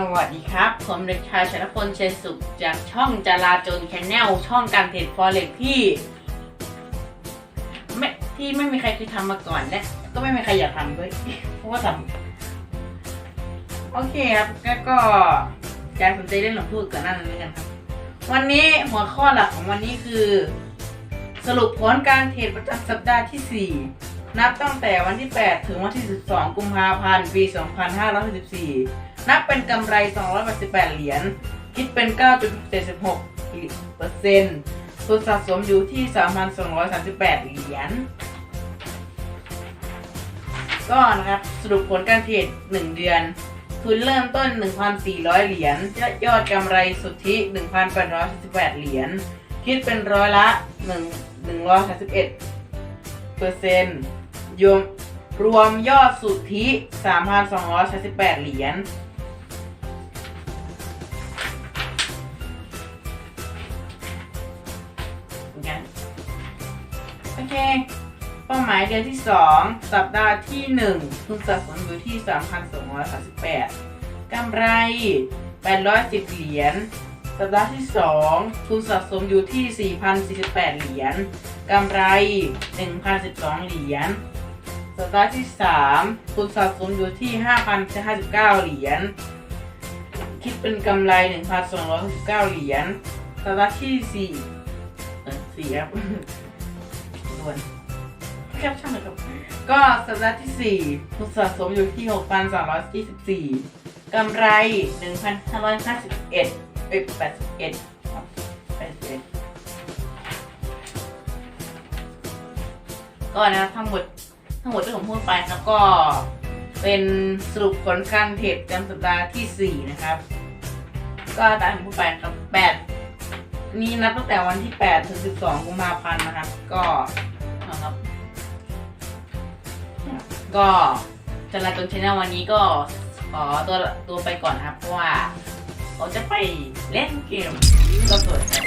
สวัสดีครับ ผมเด็กชายชนพลเชยสุข จากช่องจาราจนแชนแนลช่องการเทรดฟอเร็กที่ไม่ที่ไม่มีใครเคยทำมาก่อนและก็ไม่มีใครอยากทำด้วยเพราะว่าทำโอเคครับแล้วก็ใจสนใจเรื่องหลวงพูดก่อนหน้านั้นกันครับ วันนี้หัวข้อหลักของวันนี้คือ สรุปผลการเทรดประจำสัปดาห์ที่4 นับตั้งแต่วันที่ 8 ถึงวันที่ 12 กุมภาพันธ์ปี 2564 นับเป็นกำไร 288 เหรียญ คิดเป็น 9.76เปอร์เซ็นต์ทุนสะสมอยู่ที่ 3,238 เหรียญ ก็นะครับ สรุปผลการเทรด 1 เดือน ทุนเริ่มต้น 1,400 เหรียญ ยอดกำไรสุทธิ 1,848เหรียญ คิดเป็นร้อยละ 1 131เปอร์เซ็นต์ รวมรวมยอดสุทธิ 3,238 เหรียญโอเค เป้าหมายเดือนที่ 2 สัปดาห์ที่1ทุนสะสมอยู่ที่ 3,238กำไร 810 เหรียญ สัปดาห์ที่ 2 ทุนสะสมอยู่ที่ 4,048 เหรียญ กำไร 1,012 เหรียญ สัปดาห์ที่3ทุนสะสมอยู่ที่ 5,059 เหรียญ คิดเป็นกำไร 1,269 เหรียญ สัปดาห์ที่ 4 เออสี่ครับด่วนแคปชั่นนะครับ ก็สัปดาห์ที่4ทุนสะสมอยู่ที่ 6,324 กำไร 1,551เอ้ย81ครับ81ก็นะทั้งหมด ทั้งหมดที่ผมพูดไปครับก็เป็นสรุปผลการเทรดประจำสัปดาห์ที่ 4 นะครับ ก็ตามที่ผมพูดไปครับ 8 นี่นับตั้งแต่วันที่ 8 ถึง 12 กุมภาพันธ์นะครับ ก็นะครับ ก็จราจนชแนลวันนี้ก็ขอตัวตัวไปก่อนครับ เพราะว่าเขาจะไปเล่นเกมก็สดครับ